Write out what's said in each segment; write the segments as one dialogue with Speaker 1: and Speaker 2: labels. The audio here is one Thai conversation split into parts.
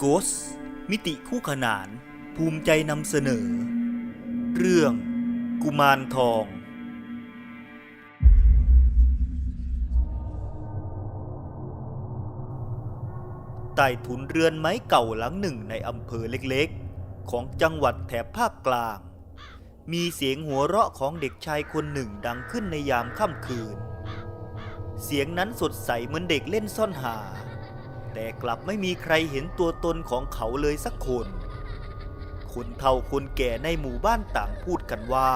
Speaker 1: โกสมิติคู่ขนาน ภูมิใจนำเสนอ เรื่อง กุมารทอง ใต้ถุนเรือนไม้เก่าหลังหนึ่งในอำเภอเล็กๆ ของจังหวัดแถบภาคกลาง มีเสียงหัวเราะของเด็กชายคนหนึ่งดังขึ้นในยามค่ำคืน เสียงนั้นสดใสเหมือนเด็กเล่นซ่อนหา แต่กลับไม่มีใครเห็นตัวตนของเขาเลยสักคน คนเฒ่าคนแก่ในหมู่บ้านต่างพูดกันว่า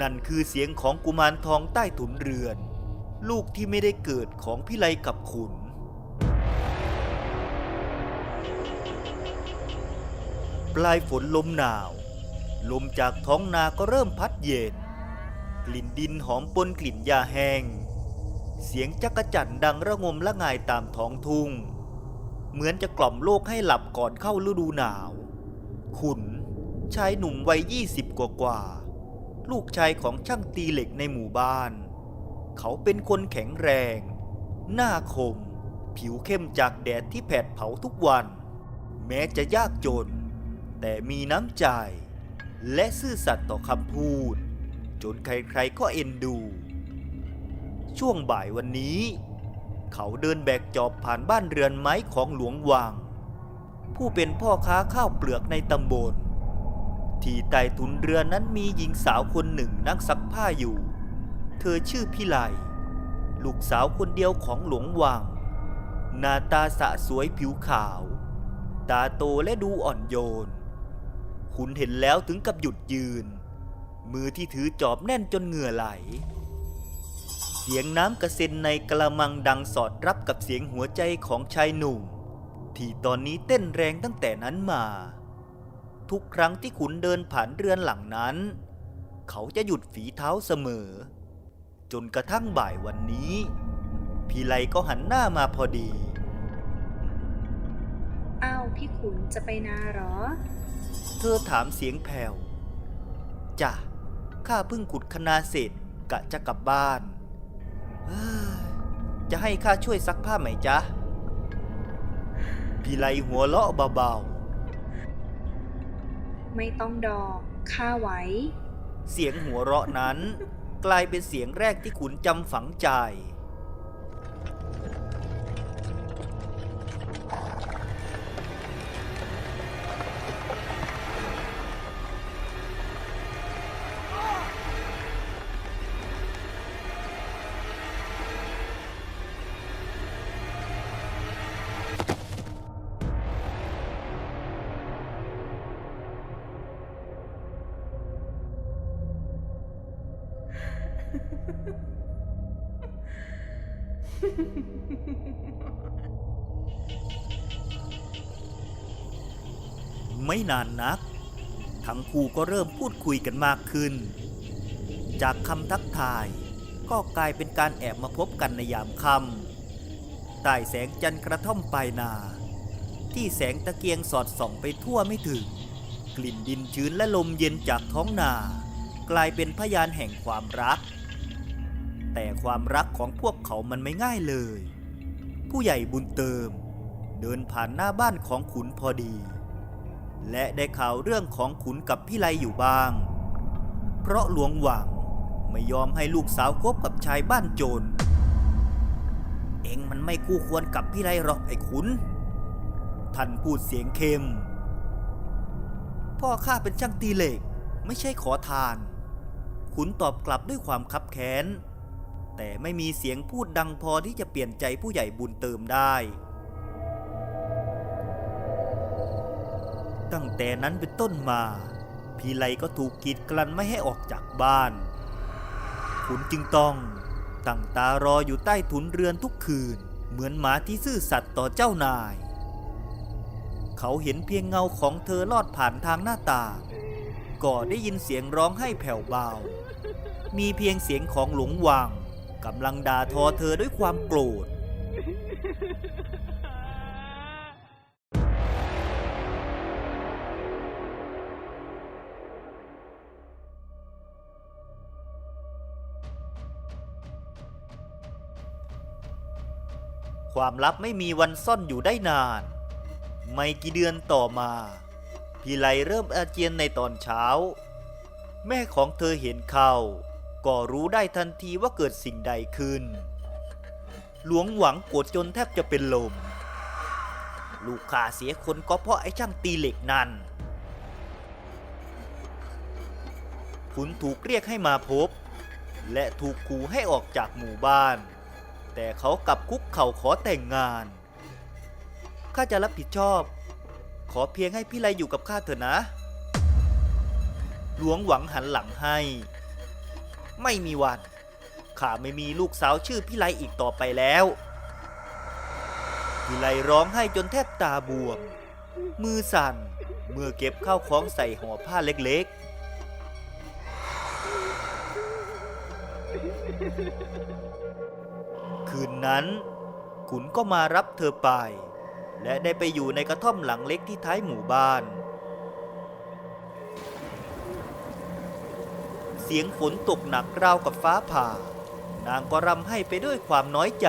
Speaker 1: นั่นคือเสียงของกุมารทองใต้ถุนเรือน ลูกที่ไม่ได้เกิดของพิไลกับขุนปลายฝนลมหนาว ลมจากท้องนาก็เริ่มพัดเย็น กลิ่นดินหอมปนกลิ่นหญ้าแห้ง เสียงจักระจั่นดังระงมละงายตามท้องทุ่ง เหมือนจะกล่อมโลกให้หลับก่อนเข้าฤดูหนาว ขุนชายหนุ่มวัยยี่สิบกว่ากว่า ลูกชายของช่างตีเหล็กในหมู่บ้าน เขาเป็นคนแข็งแรง หน้าคม ผิวเข้มจากแดดที่แผดเผาทุกวัน แม้จะยากจน แต่มีน้ำใจ และซื่อสัตย์ต่อคำพูด จนใครๆก็เอ็นดู ช่วงบ่ายวันนี้ เขาเดินแบกจอบผ่านบ้านเรือนไม้ของหลวงวังผู้เป็นพ่อค้าข้าวเปลือกในตำบล ที่ใต้ถุนเรือนนั้นมีหญิงสาวคนหนึ่งนั่งซักผ้าอยู่ เธอชื่อพิไลลูกสาวคนเดียวของหลวงวังหน้าตาสะสวยผิวขาว ตาโตและดูอ่อนโยน คุณเห็นแล้วถึงกับหยุดยืน มือที่ถือจอบแน่นจนเหงื่อไหล เสียงน้ำกระเซ็นในกระมังดังสอดรับกับเสียงหัวใจของชายหนุ่ม ที่ตอนนี้เต้นแรงตั้งแต่นั้นมา ทุกครั้งที่ขุนเดินผ่านเรือนหลังนั้น เขาจะหยุดฝีเท้าเสมอ จนกระทั่งบ่ายวันนี้ พี่ไลก็หันหน้ามาพอดี
Speaker 2: อ้าวพี่ขุนจะไปนาเหรอ
Speaker 1: เธอถามเสียงแผ่วจ้ะข้าเพิ่งขุดคนาเสร็จกะจะกลับบ้านเอ้ย จะให้ข้าช่วยซักผ้าไหมจ๊ะ พี่ไลหัวเราะเบา
Speaker 2: ไม่ต้องดอกข้าไหว
Speaker 1: ๆเสียงหัวเราะนั้น กลายเป็นเสียงแรกที่ขุนจำฝังใจ ไม่นานนัก ทั้งคู่ก็เริ่มพูดคุยกันมากขึ้น จากคำทักทายก็กลายเป็นการแอบมาพบกันในยามค่ำใต้แสงจันทร์กระท่อมปลายนา ที่แสงตะเกียงสอดส่องไปทั่วไม่ถึง กลิ่นดินชื้นและลมเย็นจากท้องนา กลายเป็นพยานแห่งความรัก แต่ความรักของพวกเขามันไม่ง่ายเลย ผู้ใหญ่บุญเติม เดินผ่านหน้าบ้านของขุนพอดี และได้ข่าวเรื่องของขุนกับพี่ไลอยู่บ้าง เพราะหลวงหวังไม่ยอมให้ลูกสาวคบกับชายบ้านโจร เองมันไม่คู่ควรกับพี่ไลหรอกไอ้ขุน ท่านพูดเสียงเข้มพ่อข้าเป็นช่างตีเหล็กไม่ใช่ขอทาน ขุนตอบกลับด้วยความคับแค้น แต่ไม่มีเสียงพูดดังพอที่จะเปลี่ยนใจผู้ใหญ่บุญเติมได้ ตั้งแต่นั้นเป็นต้นมา พี่ไลก็ถูกกีดกลันไม่ให้ออกจากบ้าน ขุนจึงต้องตั้งตารออยู่ใต้ถุนเรือนทุกคืน เหมือนหมาที่ซื่อสัตย์ต่อเจ้านาย เขาเห็นเพียงเงาของเธอลอดผ่านทางหน้าต่างก็ได้ยินเสียงร้องไห้แผ่วเบา มีเพียงเสียงของหลวงวัง กำลังด่าทอเธอด้วยความโกรธ ความลับไม่มีวันซ่อนอยู่ได้นาน ไม่กี่เดือนต่อมาพี่ไลเริ่มอาเจียนในตอนเช้า แม่ของเธอเห็นเข้า ก็รู้ได้ทันทีว่าเกิดสิ่งใดขึ้น หลวงหวังโกรธจนแทบจะเป็นลม ลูกข้าเสียคนก็เพราะไอ้ช่างตีเหล็กนั่นขุนถูกเรียกให้มาพบ และถูกขู่ให้ออกจากหมู่บ้าน แต่เขากลับคุกเข่าขอแต่งงาน ข้าจะรับผิดชอบ ขอเพียงให้พี่ไลอยู่กับข้าเถอะนะ หลวงหวังหันหลังให้ ไม่มีวัน ข้าไม่มีลูกสาวชื่อพี่ไลอีกต่อไปแล้วพี่ไลร้องไห้จนแทบตาบวม มือสั่น เมื่อเก็บข้าวของใส่ห่อผ้าเล็กๆ คืนนั้น ขุนก็มารับเธอไป และได้ไปอยู่ในกระท่อมหลังเล็กที่ท้ายหมู่บ้าน สียงฝนตกหนักราวกับฟ้าผ่า นางก็รำให้ไปด้วยความน้อยใจ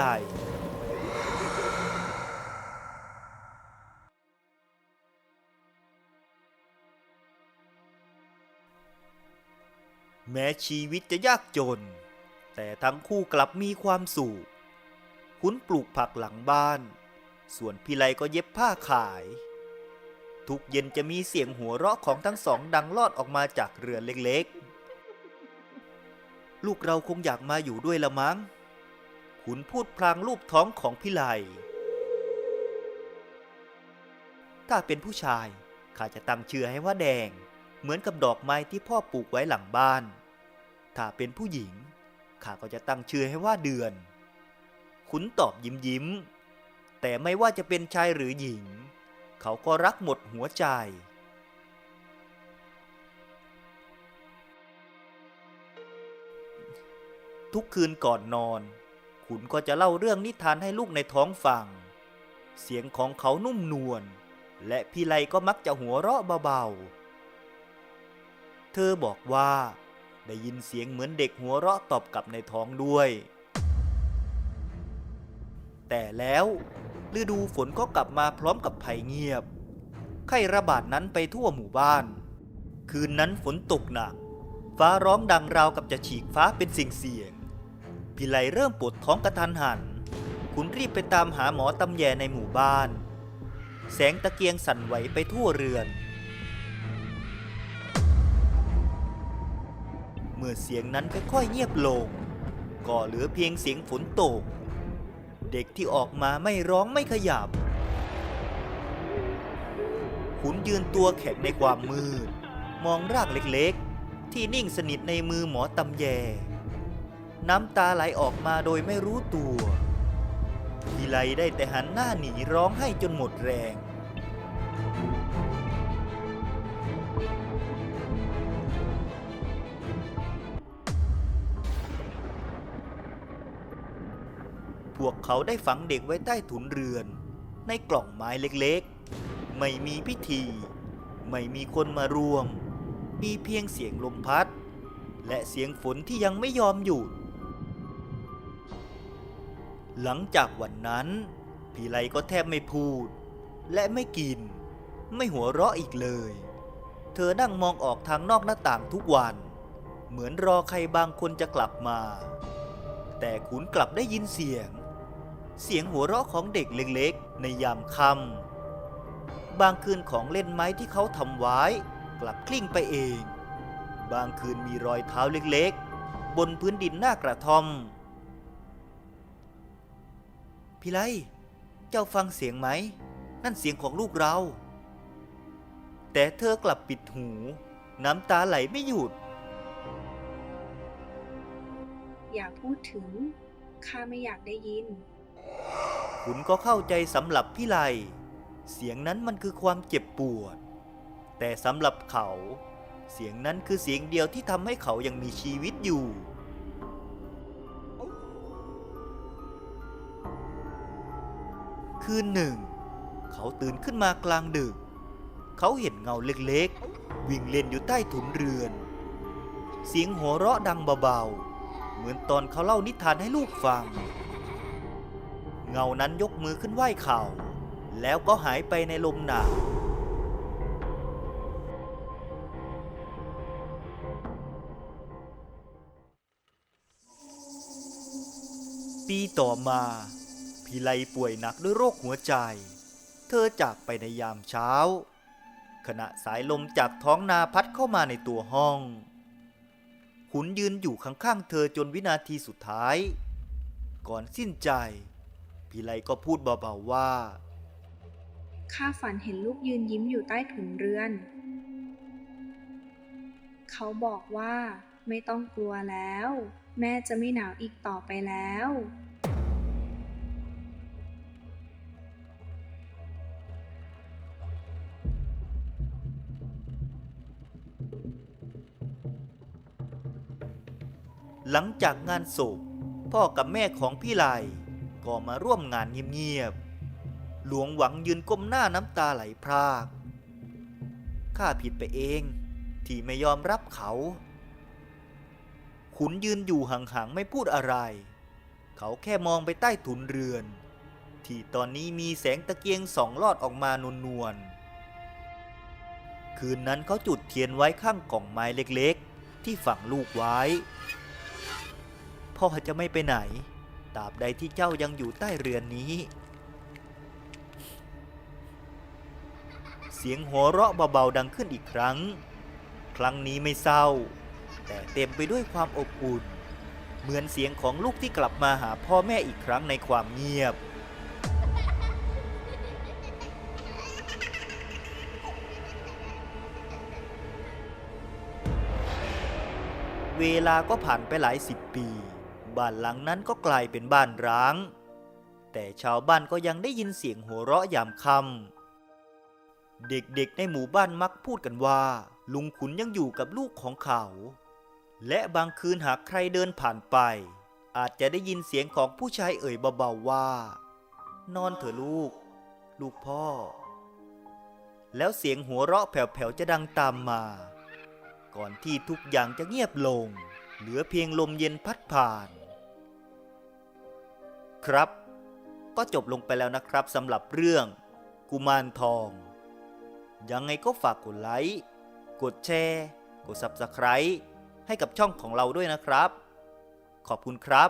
Speaker 1: แม้ชีวิตจะยากจน แต่ทั้งคู่กลับมีความสุขคุณปลูกผักหลังบ้าน ส่วนพี่ไลก็เย็บผ้าขาย ทุกเย็นจะมีเสียงหัวเราะของทั้งสองดังลอดออกมาจากเรือนเล็กๆ ลูกเราคงอยากมาอยู่ด้วยละมั้ง ขุนพูดพลางรูปท้องของพี่ไลถ้าเป็นผู้ชายข้าจะตั้งชื่อให้ว่าแดง เหมือนกับดอกไม้ที่พ่อปลูกไว้หลังบ้าน ถ้าเป็นผู้หญิงข้าก็จะตั้งชื่อให้ว่าเดือน ขุนตอบยิ้มยิ้ม แต่ไม่ว่าจะเป็นชายหรือหญิง เขาก็รักหมดหัวใจ ทุกคืนก่อนนอน ขุนก็จะเล่าเรื่องนิทานให้ลูกในท้องฟัง เสียงของเขานุ่มนวล และพี่ไลก็มักจะหัวเราะเบาๆ เธอบอกว่า ได้ยินเสียงเหมือนเด็กหัวเราะตอบกลับในท้องด้วย แต่แล้วฤดูฝนก็กลับมาพร้อมกับภัยเงียบ ไข้ระบาดนั้นไปทั่วหมู่บ้าน คืนนั้นฝนตกหนัก ฟ้าร้องดังราวกับจะฉีกฟ้าเป็นสิ่งเสียง พี่ไลเริ่มปวดท้องกระทันหัน คุณรีบไปตามหาหมอตำแยในหมู่บ้าน แสงตะเกียงสั่นไหวไปทั่วเรือน เมื่อเสียงนั้นค่อยๆเงียบลง ก็เหลือเพียงเสียงฝนตก เด็กที่ออกมาไม่ร้องไม่ขยับ ขุนยืนตัวแข็งในความมืด มองรากเล็กๆ ที่นิ่งสนิทในมือหมอตำแย น้ำตาไหลออกมาโดยไม่รู้ตัวทีไลได้แต่หันหน้าหนีร้องให้จนหมดแรงพวกเขาได้ฝังเด็กไว้ใต้ถุนเรือน ในกล่องไม้เล็กๆ ไม่มีพิธี ไม่มีคนมาร่วม มีเพียงเสียงลมพัด และเสียงฝนที่ยังไม่ยอมหยุด หลังจากวันนั้น พี่ไลก็แทบไม่พูด และไม่กิน ไม่หัวเราะอีกเลย เธอนั่งมองออกทางนอกหน้าต่างทุกวัน เหมือนรอใครบางคนจะกลับมา แต่ขุนกลับได้ยินเสียง เสียงหัวเราะของเด็กเล็กๆ ในยามค่ำบางคืนของเล่นไม้ที่เขาทำไว้ กลับกลิ้งไปเอง บางคืนมีรอยเท้าเล็กๆ บนพื้นดินหน้ากระท่อม พี่ไลเจ้าฟังเสียงไหม นั่นเสียงของลูกเรา แต่เธอกลับปิดหู น้ำตาไหลไม่หยุด
Speaker 2: อย่าพูดถึง ข้าไม่อยากได้ยิน
Speaker 1: ขุนก็เข้าใจสำหรับพี่ไล เสียงนั้นมันคือความเจ็บปวด แต่สำหรับเขา เสียงนั้นคือเสียงเดียวที่ทำให้เขายังมีชีวิตอยู่ คืนหนึ่ง เขาตื่นขึ้นมากลางดึก เขาเห็นเงาเล็กๆ วิ่งเล่นอยู่ใต้ถุนเรือน เสียงหัวเราะดังเบาๆ เหมือนตอนเขาเล่านิทานให้ลูกฟัง เงานั้นยกมือขึ้นไหว้เขา แล้วก็หายไปในลมหนาวปีต่อมา พีไลป่วยหนักด้วยโรคหัวใจ เธอจากไปในยามเช้า ขณะสายลมจากท้องนาพัดเข้ามาในตัวห้องขุนยืนอยู่ข้างๆเธอจนวินาทีสุดท้าย ก่อนสิ้นใจพีไลก็พูดเบาๆว่า
Speaker 2: ข้าฝันเห็นลูกยืนยิ้มอยู่ใต้ถุนเรือน เขาบอกว่าไม่ต้องกลัวแล้ว แม่จะไม่หนาวอีกต่อไปแล้ว
Speaker 1: หลังจากงานศพพ่อกับแม่ของพี่ไลก็มาร่วมงานเงียบๆ หลวงหวังยืนก้มหน้าน้ำตาไหลพราก ข้าผิดไปเองที่ไม่ยอมรับเขา ขุนยืนอยู่ห่างๆ ไม่พูดอะไร เขาแค่มองไปใต้ถุนเรือน ที่ตอนนี้มีแสงตะเกียงสองลอดออกมานวลๆคืนนั้นเขาจุดเทียนไว้ข้างกล่องไม้เล็กๆ ที่ฝังลูกไว้ พ่อจะไม่ไปไหนตราบใดที่เจ้ายังอยู่ใต้เรือนนี้ เสียงหัวเราะเบาๆดังขึ้นอีกครั้ง ครั้งนี้ไม่เศร้า แต่เต็มไปด้วยความอบอุ่น เหมือนเสียงของลูกที่กลับมาหาพ่อแม่อีกครั้งในความเงียบเวลาก็ผ่านไปหลายสิบปี บ้านหลังนั้นก็กลายเป็นบ้านร้าง แต่ชาวบ้านก็ยังได้ยินเสียงหัวเราะยามค่ำเด็กๆในหมู่บ้านมักพูดกันว่า ลุงขุนยังอยู่กับลูกของเขา และบางคืนหากใครเดินผ่านไป อาจจะได้ยินเสียงของผู้ชายเอ่ยเบาๆว่า นอนเถอะลูก ลูกพ่อ แล้วเสียงหัวเราะแผ่วๆจะดังตามมา ก่อนที่ทุกอย่างจะเงียบลง เหลือเพียงลมเย็นพัดผ่าน ครับ ก็จบลงไปแล้วนะครับสำหรับเรื่อง กุมารทอง ยังไงก็ฝากกดไลค์กดแชร์ กด Subscribe ให้กับช่องของเราด้วยนะครับ ขอบคุณครับ